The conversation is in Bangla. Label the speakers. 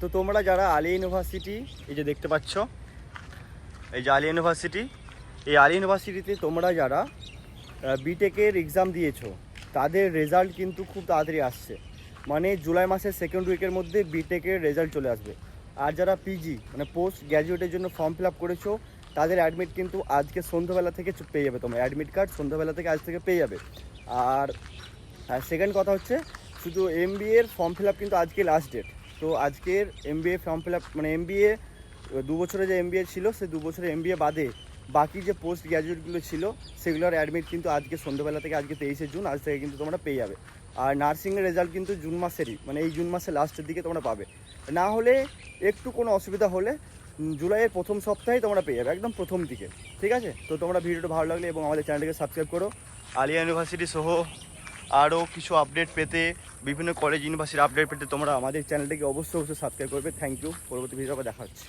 Speaker 1: তো তোমরা যারা আলিয়া ইউনিভার্সিটি, এই যে দেখতে পাচ্ছ, এই যে আলিয়া ইউনিভার্সিটি, এই আলিয়া ইউনিভার্সিটিতে তোমরা যারা বিটেকের এক্সাম দিয়েছ, তাদের রেজাল্ট কিন্তু খুব তাড়াতাড়ি আসছে। মানে জুলাই মাসের সেকেন্ড উইকের মধ্যে বিটেকের রেজাল্ট চলে আসবে। আর যারা পিজি মানে পোস্ট গ্র্যাজুয়েটের জন্য ফর্ম ফিল আপ করেছ, তাদের অ্যাডমিট কিন্তু আজকে সন্ধ্যাবেলা থেকে পেয়ে যাবে তোমরা। অ্যাডমিট কার্ড সন্ধ্যাবেলা থেকে আজ থেকে পেয়ে যাবে। আর সেকেন্ড কথা হচ্ছে, শুধু এম এর ফর্ম ফিল আপ কিন্তু আজকে লাস্ট ডেট তো আজকের এম ফর্ম ফিল আপ মানে এম দু বছরে যে এম ছিল, সেই দু বছরের এম বাদে বাকি যে পোস্ট গ্র্যাজুয়েটগুলো ছিল, সেগুলোর অ্যাডমিট কিন্তু আজকে সন্ধ্যাবেলা থেকে, আজকে তেইশে জুন, আজ থেকে কিন্তু তোমরা পেয়ে যাবে। আর নার্সিংয়ের রেজাল্ট কিন্তু জুন মাসেরই মানে এই জুন মাসের লাস্টের দিকে তোমরা পাবে। না হলে একটু কোনো অসুবিধা হলে জুলাইয়ের প্রথম সপ্তাহেই তোমরা পেয়ে যাবে, একদম প্রথম দিকে। ঠিক আছে? তো তোমরা ভিডিওটা ভালো লাগলে এবং আমাদের চ্যানেলটাকে সাবস্ক্রাইব করো। আলিয়া ইউনিভার্সিটি সহ আরও কিছু আপডেট পেতে বিভিন্ন কলেজ ইউনিভার্সিটির আপডেট পেতে তোমরা আমাদের চ্যানেলটাকে অবশ্যই অবশ্যই সাবস্ক্রাইব করবে। থ্যাংক ইউ পরবর্তী ভিডিওটা দেখা হচ্ছে।